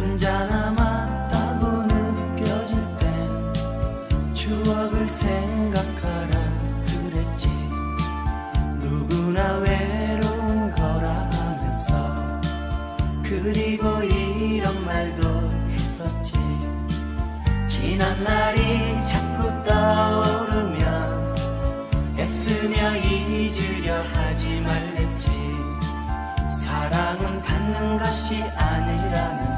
혼자 남았다고 느껴질 땐 추억을 생각하라 그랬지. 누구나 외로운 거라 하면서 그리고 이런 말도 했었지. 지난 날이 자꾸 떠오르면 애쓰며 잊으려 하지 말랬지. 사랑은 받는 것이 아니라는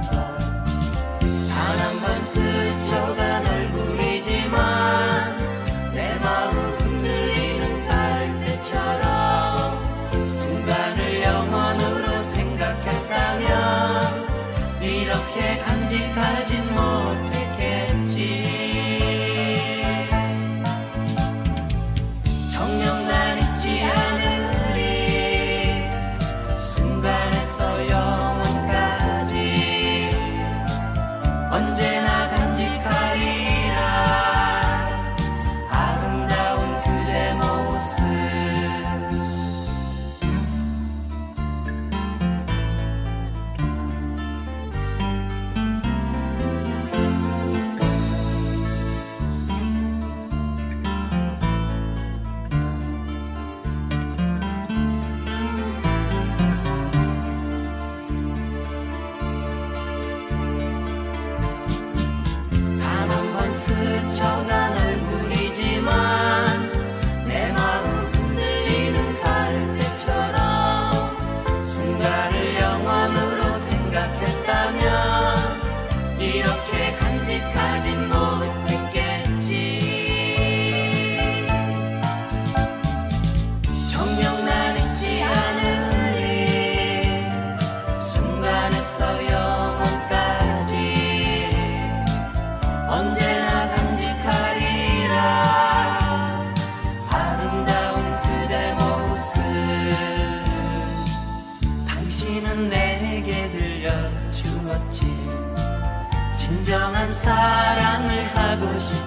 사랑을 하고 싶어.